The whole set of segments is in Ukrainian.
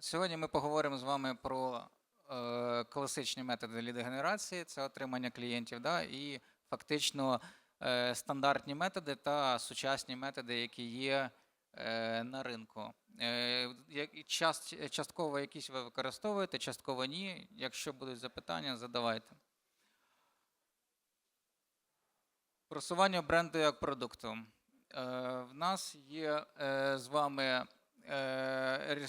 Сьогодні ми поговоримо з вами про е, класичні методи лідогенерації, це отримання клієнтів, да, і фактично е, стандартні методи та сучасні методи, які є е, на ринку. Е, част- частково якісь ви використовуєте, частково ні. Якщо будуть запитання, задавайте. Просування бренду як продукту. Е, В нас є е, з вами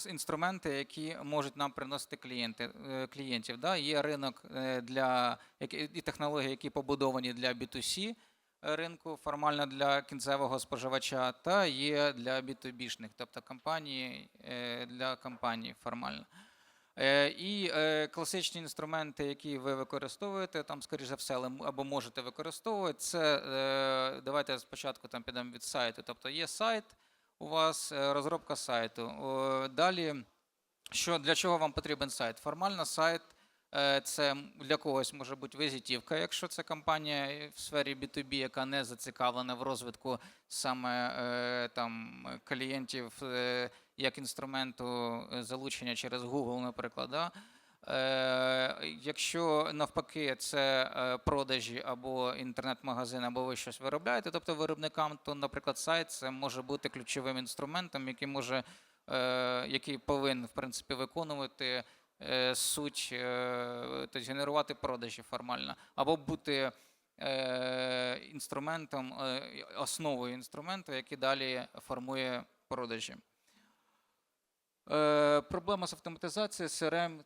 інструменти, які можуть нам приносити клієнти, е, клієнтів. Да? Є ринок е, для і технології, які побудовані для B2C ринку, формально для кінцевого споживача, та є для B2B-шних, тобто компанії е, для компаній формально. Е, І е, класичні інструменти, які ви використовуєте, там, скоріш за все, або можете використовувати, це е, давайте спочатку там підемо від сайту. Тобто є сайт у вас, е, розробка сайту. Далі, що, для чого вам потрібен сайт? Формально сайт е, це для когось може бути візитівка, якщо це компанія в сфері B2B, яка не зацікавлена в розвитку саме е, там клієнтів як інструменту залучення через Google, наприклад. Да? Е, якщо навпаки це е, продажі або інтернет-магазин, або ви щось виробляєте, тобто виробникам, то, наприклад, сайт це може бути ключовим інструментом, який може, е, який повинен в принципі виконувати суть, тобто генерувати продажі формально, або бути інструментом, основою інструменту, який далі формує продажі. Проблема з автоматизацією CRM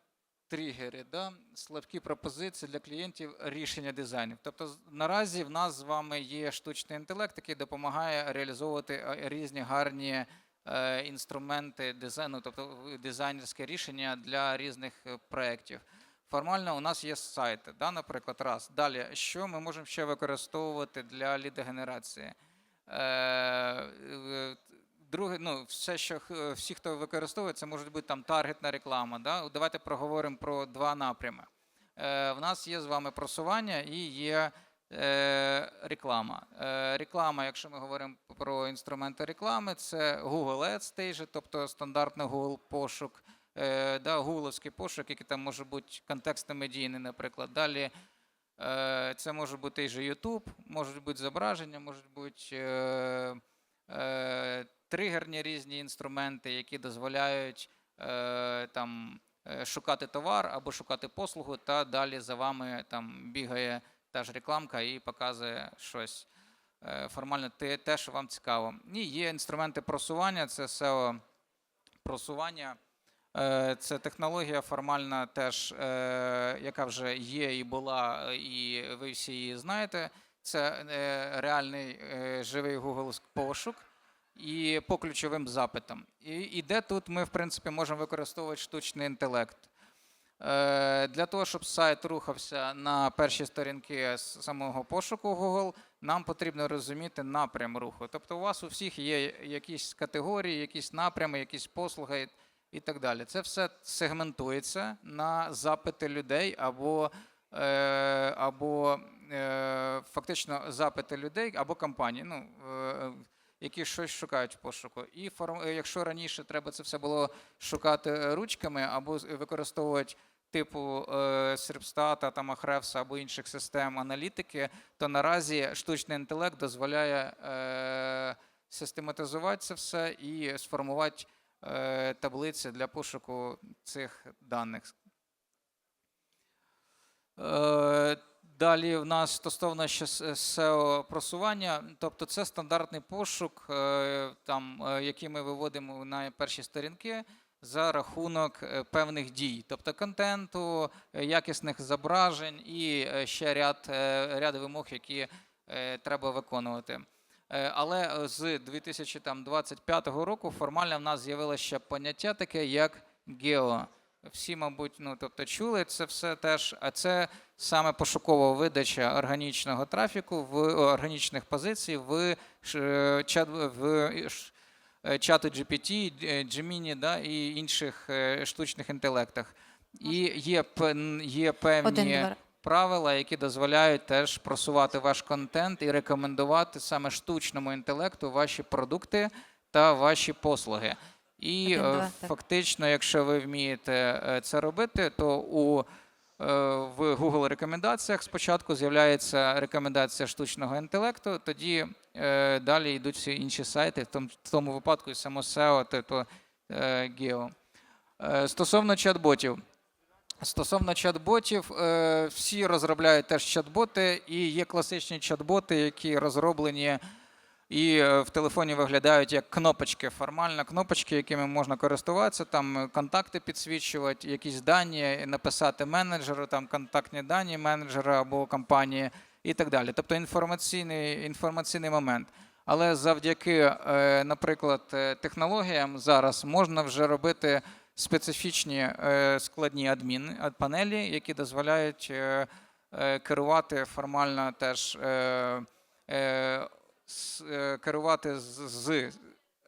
тригери, да? слабкі пропозиції для клієнтів рішення дизайнів. Тобто наразі в нас з вами є штучний інтелект, який допомагає реалізовувати е, різні гарні е, інструменти дизайну, тобто дизайнерське рішення для різних е, проєктів. Формально у нас є сайти, да, наприклад, раз. Далі, що ми можемо ще використовувати для лідогенерації? Е, е, Друге, ну, все, що всі, хто використовує, це може бути там таргетна реклама. Да? Давайте проговоримо про два напрями. Е, в нас є з вами просування і є е, реклама. Е, реклама, якщо ми говоримо про інструменти реклами, це Google Ads Stage, тобто стандартний Google пошук, е, да, гугловський пошук, який там може бути контекстно-медійний, наприклад. Далі е, це може бути і же YouTube, можуть бути зображення, можуть бути. Е, е, тригерні різні інструменти, які дозволяють е, там, е, шукати товар або шукати послугу, та далі за вами там бігає та ж рекламка і показує щось е, формально те, те, що вам цікаво. І є інструменти просування, це SEO просування. Е, Це технологія формальна, теж, е, яка вже є і була, і ви всі її знаєте. Це реальний живий Google пошук і по ключовим запитам. І, і де тут ми, в принципі, можемо використовувати штучний інтелект. Е, Для того, щоб сайт рухався на перші сторінки з самого пошуку Google, нам потрібно розуміти напрям руху. Тобто у вас у всіх є якісь категорії, якісь напрями, якісь послуги і так далі. Це все сегментується на запити людей або, е, або е, фактично запити людей або компаній. Ну, які щось шукають в пошуку. І е, якщо раніше треба це все було шукати е, ручками або використовувати типу е, Серпстата, там Ahrefs або інших систем аналітики, то наразі штучний інтелект дозволяє систематизувати це все і сформувати таблиці для пошуку цих даних. Далі в нас стосовно ще SEO просування, тобто це стандартний пошук, е, там, е, який ми виводимо на перші сторінки за рахунок е, певних дій, тобто контенту, е, якісних зображень і е, ще ряд, е, ряд вимог, які е, треба виконувати. Е, Але е, з 2025 року формально в нас з'явилося ще поняття таке, як гео. Всі, мабуть, ну тобто чули це все теж. А це саме пошукова видача органічного трафіку в органічних позицій в чат в чату GPT, Gemini да, і інших е, штучних інтелектах. І є, є певні правила, які дозволяють теж просувати ваш контент і рекомендувати саме штучному інтелекту ваші продукти та ваші послуги. І Один, е, два, так. фактично, якщо ви вмієте е, це робити, то у е, в Google рекомендаціях спочатку з'являється рекомендація штучного інтелекту, тоді е, далі йдуть всі інші сайти, в тому, в тому випадку і само SEO, тобто е, Geo. Е, Стосовно чат-ботів. Стосовно чат-ботів, е, всі розробляють теж чат-боти, і є класичні чат-боти, які розроблені і е, в телефоні виглядають як кнопочки, формально кнопочки, якими можна користуватися, там е, контакти підсвічувати, якісь дані, написати менеджеру, там контактні дані менеджера або компанії і так далі. Тобто інформаційний, інформаційний момент. Але завдяки, е, наприклад, е, технологіям зараз можна вже робити специфічні е, складні адмін панелі, які дозволяють е, е, керувати формально теж е, е, е, керувати з,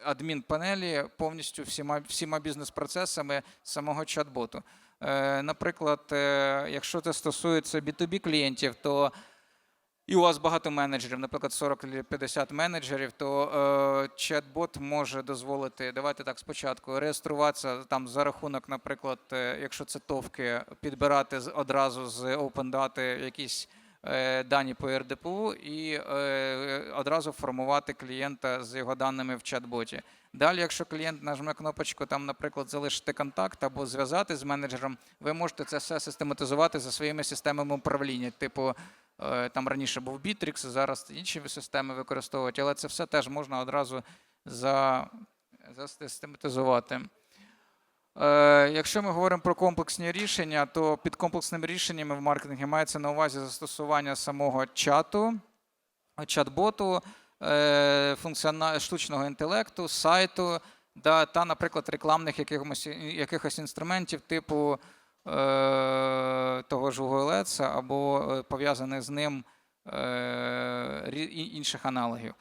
адмінпанелі повністю всіма, всіма бізнес-процесами самого чат-боту. Е, Наприклад, е, якщо це стосується B2B клієнтів, то і у вас багато менеджерів, наприклад, 40-50 менеджерів, то е, чат-бот може дозволити, давайте так спочатку, реєструватися там за рахунок, наприклад, е, якщо це товки, підбирати одразу з OpenData якісь е, дані по РДПУ і е, одразу формувати клієнта з його даними в чат-боті. Далі, якщо клієнт нажме кнопочку, там, наприклад, залишити контакт або зв'язати з менеджером, ви можете це все систематизувати за своїми системами управління. Типу, е, там раніше був Bittrex, зараз інші системи використовують, але це все теж можна одразу за, засистематизувати. Е, Якщо ми говоримо про комплексні рішення, то під комплексними рішеннями в маркетингі мається на увазі застосування самого чату, чат-боту, е, штучного інтелекту, сайту та, наприклад, рекламних якихось, якихось інструментів типу е, того ж Google Ads або пов'язаних з ним інших аналогів.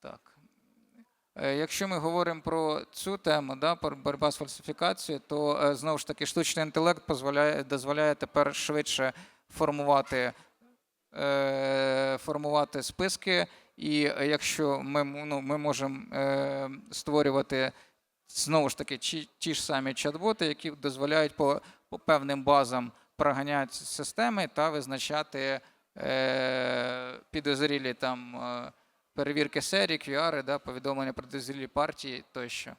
Так. Е, Якщо ми говоримо про цю тему, да, про боротьба з фальсифікацією, то е, знову ж таки штучний інтелект дозволяє, дозволяє тепер швидше формувати, е, формувати списки. І якщо ми, ну, ми можемо створювати знову ж таки ті, ж самі чат-боти, які дозволяють по, по певним базам проганяти системи та визначати підозрілі там. Е, перевірки серій, QR, да, повідомлення про підозрілі партії тощо.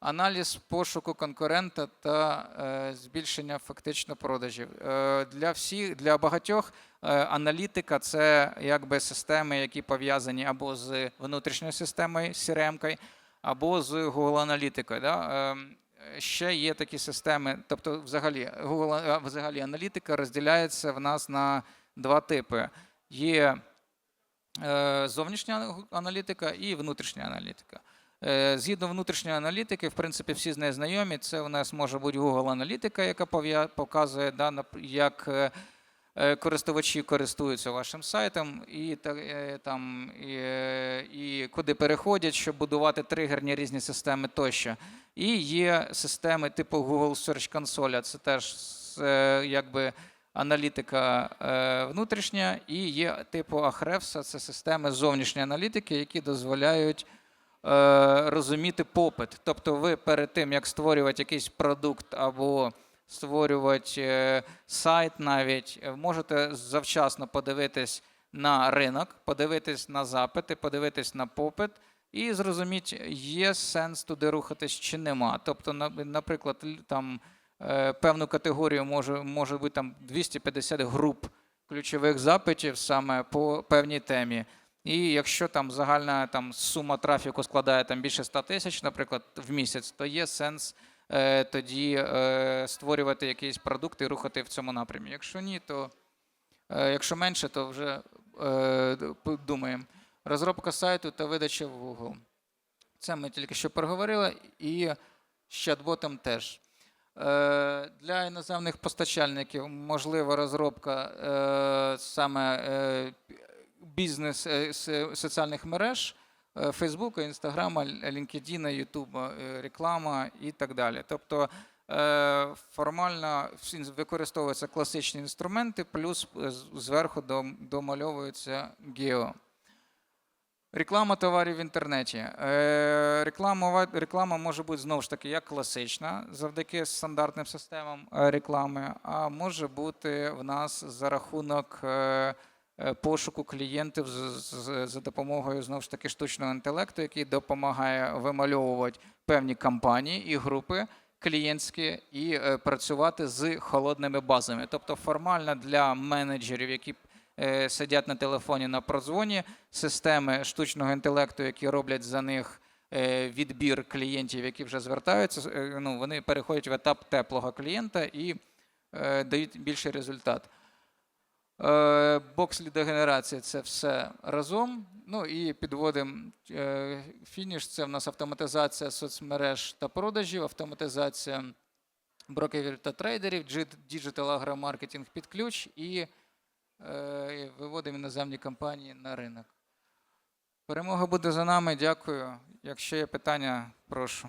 Аналіз пошуку конкурента та е, збільшення фактично продажів. Е, для всіх, для багатьох е, аналітика це якби системи, які пов'язані або з внутрішньою системою CRM, або з Google аналітикою. Да? Е, ще є такі системи, тобто, взагалі, Google взагалі аналітика розділяється в нас на два типи. Є е, зовнішня аналітика і внутрішня аналітика. Е, Згідно внутрішньої аналітики, в принципі, всі з нею знайомі. Це у нас може бути Google аналітика, яка показує, як е, е, користувачі користуються вашим сайтом, і, е, там, і, е, і куди переходять, щоб будувати тригерні різні системи тощо. І є системи типу Google Search Console, це теж е, якби аналітика е, внутрішня, і є типу Ahrefs, це системи зовнішньої аналітики, які дозволяють е, розуміти попит. Тобто, ви перед тим, як створювати якийсь продукт або створювати е, сайт, навіть можете завчасно подивитись на ринок, подивитись на запити, подивитись на попит. І зрозуміти, є сенс туди рухатись чи нема. Тобто, наприклад, там певну категорію може, може бути там 250 груп ключових запитів саме по певній темі. І якщо там загальна там, сума трафіку складає там, більше 100 тисяч, наприклад, в місяць, то є сенс е, тоді е, створювати якийсь продукт і рухати в цьому напрямі. Якщо ні, то е, якщо менше, то вже е, думаємо. Розробка сайту та видача в Google. Це ми тільки що проговорили, і з чат-ботом теж. Е, Для іноземних постачальників можлива розробка е, саме е, бізнес соціальних мереж, Фейсбука, Інстаграма, LinkedIn, Ютуба, реклама і так далі. Тобто формально використовуються класичні інструменти, плюс зверху дом- домальовується гео. Реклама товарів в інтернеті. Е, Реклама, реклама може бути знову ж таки як класична, завдяки стандартним системам е, реклами, а може бути в нас за рахунок е, пошуку клієнтів за допомогою знову ж таки штучного інтелекту, який допомагає вимальовувати певні кампанії і групи клієнтські і працювати з холодними базами. Тобто формально для менеджерів, які сидять на телефоні на продзвоні, системи штучного інтелекту, які роблять за них е, відбір клієнтів, які вже звертаються, е, ну, вони переходять в етап теплого клієнта і е, дають більший результат. Е, Бокс лідогенерації це все разом. Ну і підводимо е, фініш. Це в нас автоматизація соцмереж та продажів, автоматизація брокерів та трейдерів, діджитал агромаркетинг під ключ і е, виводимо іноземні компанії на ринок. Перемога буде за нами. Дякую. Якщо є питання, прошу.